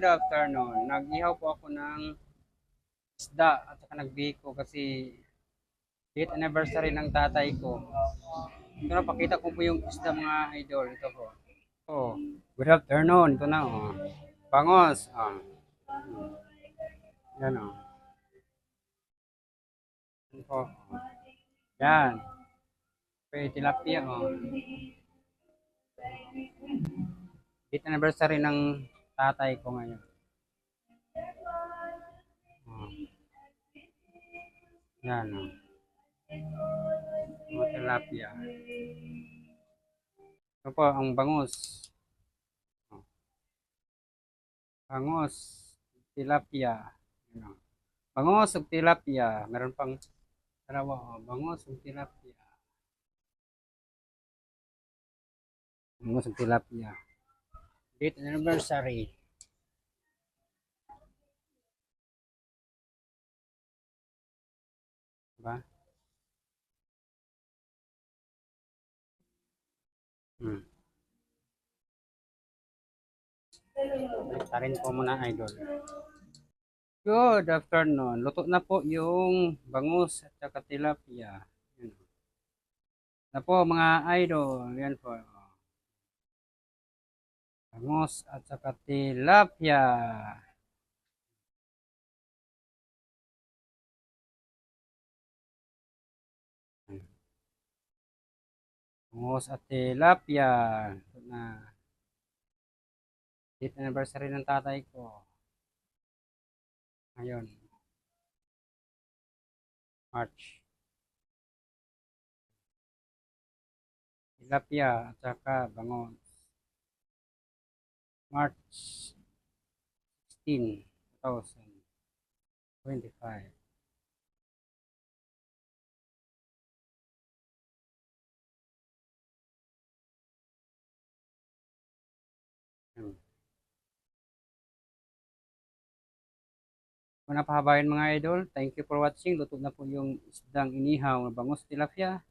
Good afternoon. Nag-ihaw po ako ng isda at saka nagbiko kasi date anniversary ng tatay ko. Ito na, pakita ko po yung isda mga idol. Ito po. Oh, good afternoon. Ito na, oh. Bangos. Oh. Yan, oh. Yan po. Yan. Okay, tilapia, oh. Date anniversary ng tatay ko ngayon. Oh. Yan. Mga tilapia. Ito po, ang bangus. Oh. Bangus, tilapia. Yan, oh. Bangus ug tilapia. Meron pang dalawa, oh. bangus ug tilapia. Bangus ug tilapia. Date anniversary. Diba? Hmm. Nektarin po muna, idol. Good afternoon. Luto na po yung bangus at saka tilapia. Yan. Na po mga idol. Yan po. Bangus at saka tilapia. Bangus at tilapia. Ito na. Date anniversary ng tatay ko. Ngayon. March. Tilapia at saka bangus. March 16, 2025. Hmm. Kung napahabayan mga idol, thank you for watching. Luto na po yung isdang inihaw na bangus tilapia.